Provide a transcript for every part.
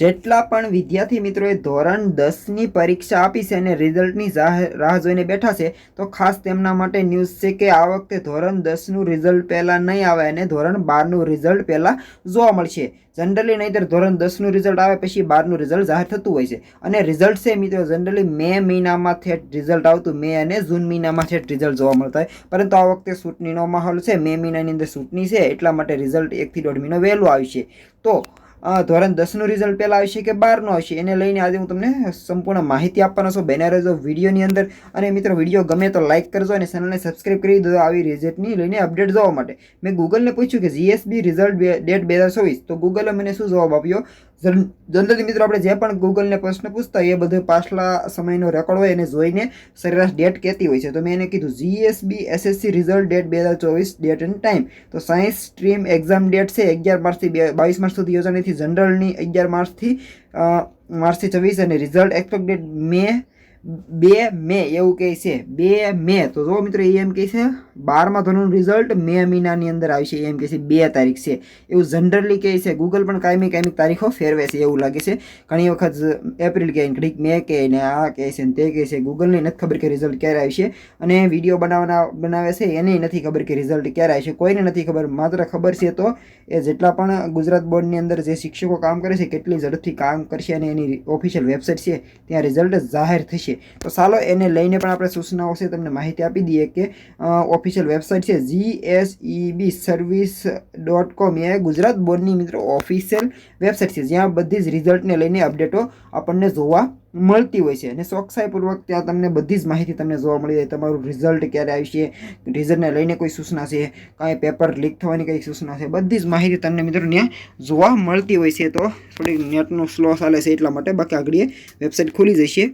જેટલા પણ વિદ્યાર્થી મિત્રોએ ધોરણ દસની પરીક્ષા આપી છે અને રિઝલ્ટની રાહ જોઈને બેઠા છે, તો ખાસ તેમના માટે ન્યૂઝ છે કે આ વખતે ધોરણ દસનું રિઝલ્ટ પહેલાં નહીં આવે અને ધોરણ બારનું રિઝલ્ટ પહેલાં જોવા મળશે. જનરલી નહીંતર ધોરણ દસનું રિઝલ્ટ આવે પછી બારનું રિઝલ્ટ જાહેર થતું હોય છે. અને રિઝલ્ટ છે મિત્રો, જનરલી મે મહિનામાં થેટ રિઝલ્ટ આવતું, મે અને જૂન મહિનામાં થેટ રિઝલ્ટ જોવા મળતા હોય. પરંતુ આ વખતે ચૂંટણીનો માહોલ છે, મે મહિનાની અંદર ચૂંટણી છે, એટલા માટે રિઝલ્ટ એકથી દોઢ મહિનો વહેલું આવશે તો ધોરણ દસનું રિઝલ્ટ પહેલાં આવશે કે બારનું આવશે? એને લઈને આજે હું તમને સંપૂર્ણ માહિતી આપવાનો છું. બેના રહેજો વિડીયોની અંદર. અને મિત્રો વીડિયો ગમે તો લાઇક કરજો અને ચેનલને સબસ્ક્રાઇબ કરી દો આવી રિઝલ્ટની લઈને અપડેટ જોવા માટે. મેં ગૂગલને પૂછ્યું કે જીએસબી રિઝલ્ટ ડેટ બે હજાર ચોવીસ. તો ગૂગલે મને શું જવાબ આપ્યો? જનરલી મિત્રો આપણે જે પણ ગૂગલને પ્રશ્ન પૂછતા એ બધું પાછલા સમયનો રેકોર્ડ હોય એને જોઈને સરેરાશ ડેટ કહેતી હોય છે. તો મેં એને કીધું જીએસબી એસએસસી રિઝલ્ટ ડેટ બે હજાર ચોવીસ ડેટ એન્ડ ટાઈમ તો સાયન્સ સ્ટ્રીમ એક્ઝામ ડેટ છે અગિયાર માર્ચથી બે, બાવીસ માર્ચ સુધી યોજાણીથી, જનરલની અગિયાર માર્ચથી માર્ચથી છવ્વીસ અને રિઝલ્ટ એક્સપેક્ટેડ મે બે મે, એવું કહે છે. બે મે. તો જો મિત્રો, એ એમ કહે છે, બારમા ધોરણનું રિઝલ્ટ મે મહિનાની અંદર આવશે. એમ કહે છે, બે તારીખ છે. એવું જનરલી કહે છે. ગૂગલ પણ કાયમી કાયમી તારીખો ફેરવે છે, એવું લાગે છે. ઘણી વખત એપ્રિલ કહે ઘડીક મે કહે ને, આ કહે છે ને, તે કહે છે. ગૂગલને નથી ખબર કે રિઝલ્ટ ક્યારે આવશે. અને વીડિયો બનાવવાના, બનાવે છે, એને નથી ખબર કે રિઝલ્ટ ક્યારે આવશે. કોઈને નથી ખબર. માત્ર ખબર છે તો એ જેટલા પણ ગુજરાત બોર્ડની અંદર જે શિક્ષકો કામ કરે છે, કેટલી ઝડપથી કામ કરશે અને એની ઓફિશિયલ વેબસાઇટ છે, ત્યાં રિઝલ્ટ જાહેર થશે. તો ચાલો એને લઈને પણ આપણે સૂચનાઓ છે તમને માહિતી આપી દઈએ કે ઓફિશિયલ વેબસાઇટ છે G S B service dot com એ ગુજરાત બોર્ડની મિત્રો ઓફિશિયલ વેબસાઇટ છે. જ્યાં બધી જ રિઝલ્ટને લઈને અપડેટો આપણને જોવા મળતી હોય છે. અને ચોકસાઈપૂર્વક ત્યાં તમને બધી જ માહિતી તમને જોવા મળી જાય. તમારું રિઝલ્ટ ક્યારે આવશે રિઝલ્ટને લઈને કોઈ સૂચના છે, કાંઈ પેપર લીક થવાની કંઈ સૂચના છે, બધી જ માહિતી તમને મિત્રો ત્યાં જોવા મળતી હોય છે. તો થોડીક નેટનો સ્લો ચાલે છે એટલા માટે બાકી આગળ વેબસાઇટ ખુલી જશે.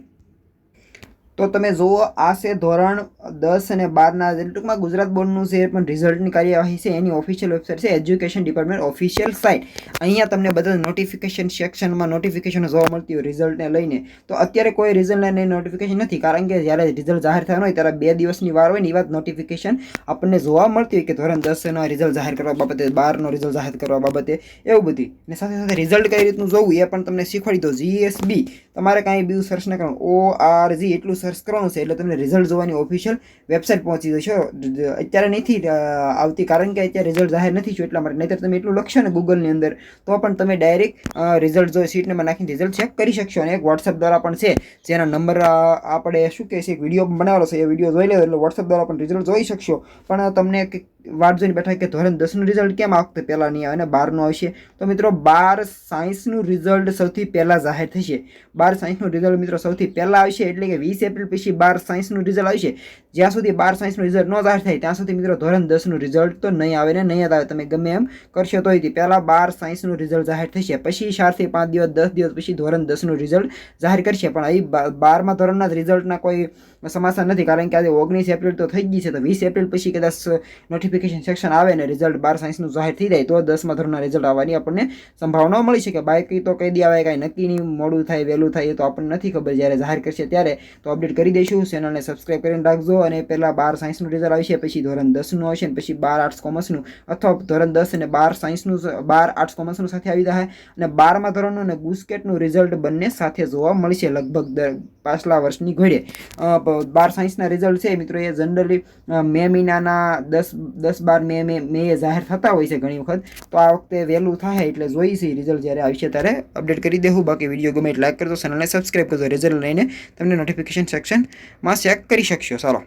તો તમે જુઓ, આ છે ધોરણ દસ અને બારના. ટૂંકમાં ગુજરાત બોર્ડનું જે પણ રિઝલ્ટની કાર્યવાહી છે, એની ઓફિશિયલ વેબસાઇટ છે એજ્યુકેશન ડિપાર્ટમેન્ટ ઓફિશિયલ સાઇટ અહીંયા તમને બધા નોટિફિકેશન સેક્શનમાં નોટિફિકેશન જોવા મળતી હોય રિઝલ્ટને લઈને. તો અત્યારે કોઈ રિઝલ્ટને લઈને નોટિફિકેશન નથી, કારણ કે જ્યારે રિઝલ્ટ જાહેર થવાનું હોય ત્યારે બે દિવસની વાર હોય ને એ વાત નોટિફિકેશન આપણને જોવા મળતી હોય કે ધોરણ દસનો રિઝલ્ટ જાહેર કરવા બાબતે, બારનો રિઝલ્ટ જાહેર કરવા બાબતે, એવું બધી. ને સાથે સાથે રિઝલ્ટ કઈ રીતનું જોવું એ પણ તમને શીખવાડી દો જીએસબી તમારે કાંઈ બીજું સર્ચ ન કરવાનું. ઓ આર જી એટલું સર્ચ કરવાનું છે એટલે તમને રિઝલ્ટ જોવાની ઓફિશિયલ વેબસાઇટ પહોંચી જશો અત્યારે નથી આવતી. કારણ કે અત્યારે રિઝલ્ટ જાહેર નથી થયું એટલા માટે. નહીંતર તમે એટલું લખશો ને ગૂગલની અંદર, તો પણ તમે ડાયરેક્ટ રિઝલ્ટ જો સીટ નંબર નાખીને રિઝલ્ટ ચેક કરી શકશો. અને એક વોટ્સઅપ દ્વારા પણ છે, જેના નંબર આપણે શું કહે છે, એક વીડિયો બનાવેલો છે. એ વીડિયો જોઈ લેવો એટલે વોટ્સઅપ દ્વારા પણ રિઝલ્ટ જોઈ શકશો. પણ તમને વાટ જોઈને બેઠા કે ધોરણ દસનું રિઝલ્ટ કેમ આ વખતે પહેલાં નહીં આવે અને બારનું આવશે? તો મિત્રો બાર સાયન્સનું રિઝલ્ટ સૌથી પહેલાં જાહેર થશે. બાર સાયન્સનું રિઝલ્ટ મિત્રો સૌથી પહેલાં આવશે એટલે કે વીસ એપ્રિલ પછી બાર સાયન્સનું રિઝલ્ટ આવશે. જ્યાં સુધી બાર સાયન્સનું રિઝલ્ટ ન જાહેર થાય, ત્યાં સુધી મિત્રો ધોરણ દસનું રિઝલ્ટ તો નહીં આવે ને નહીં જ આવે. તમે ગમે એમ કરશો તો પહેલાં બાર સાયન્સનું રિઝલ્ટ જાહેર થશે. પછી ચારથી પાંચ દિવસ, દસ દિવસ પછી ધોરણ દસનું રિઝલ્ટ જાહેર કરશે. પણ અહીં બારમા ધોરણના રિઝલ્ટના કોઈ સમાચાર નથી, કારણ કે આજે ઓગણીસ એપ્રિલ તો થઈ ગઈ છે, તો વીસ એપ્રિલ પછી કદાચ નોટિફિકેશન સેક્શન આવે ને રિઝલ્ટ બાર સાયન્સનું જાહેર થઈ જાય, તો દસમા ધોરણના રિઝલ્ટ આવવાની આપણને સંભાવના મળી શકે. બાકી તો કહી દી આવે કાંઈ નક્કી નહીં, મોડું થાય, વહેલું થાય, એ તો આપણને નથી ખબર. જ્યારે જાહેર કરશે ત્યારે તો અપડેટ કરી દઈશું. ચેનલને સબસ્ક્રાઈબ કરીને રાખજો અને પહેલાં બાર સાયન્સનું રિઝલ્ટ આવશે, પછી ધોરણ દસનું આવશે ને પછી બાર આર્ટ્સ કોમર્સનું અથવા ધોરણ દસ અને બાર સાયન્સનું બાર આર્ટ્સ કોમર્સનું સાથે આવી જાય અને બારમા ધોરણનું અને ગુસ્કેટનું રિઝલ્ટ બંને સાથે જોવા મળશે લગભગ દર પાછલા વર્ષની ઘડે બાર સાયન્સના રિઝલ્ટ છે મિત્રો, એ જનરલી મે મહિનાના દસ દસ બાર મે મે એ જાહેર થતા હોય છે ઘણી વખત. તો આ વખતે વહેલું થાય એટલે જોઈશે રિઝલ્ટ જ્યારે આવશે ત્યારે અપડેટ કરી દેવું. બાકી વીડિયો ગમે લાઈક કરજો ચેનલને સબસ્ક્રાઈબ કરજો. રિઝલ્ટ લઈને તમને નોટિફિકેશન સેક્શનમાં ચેક કરી શકશો. ચાલો.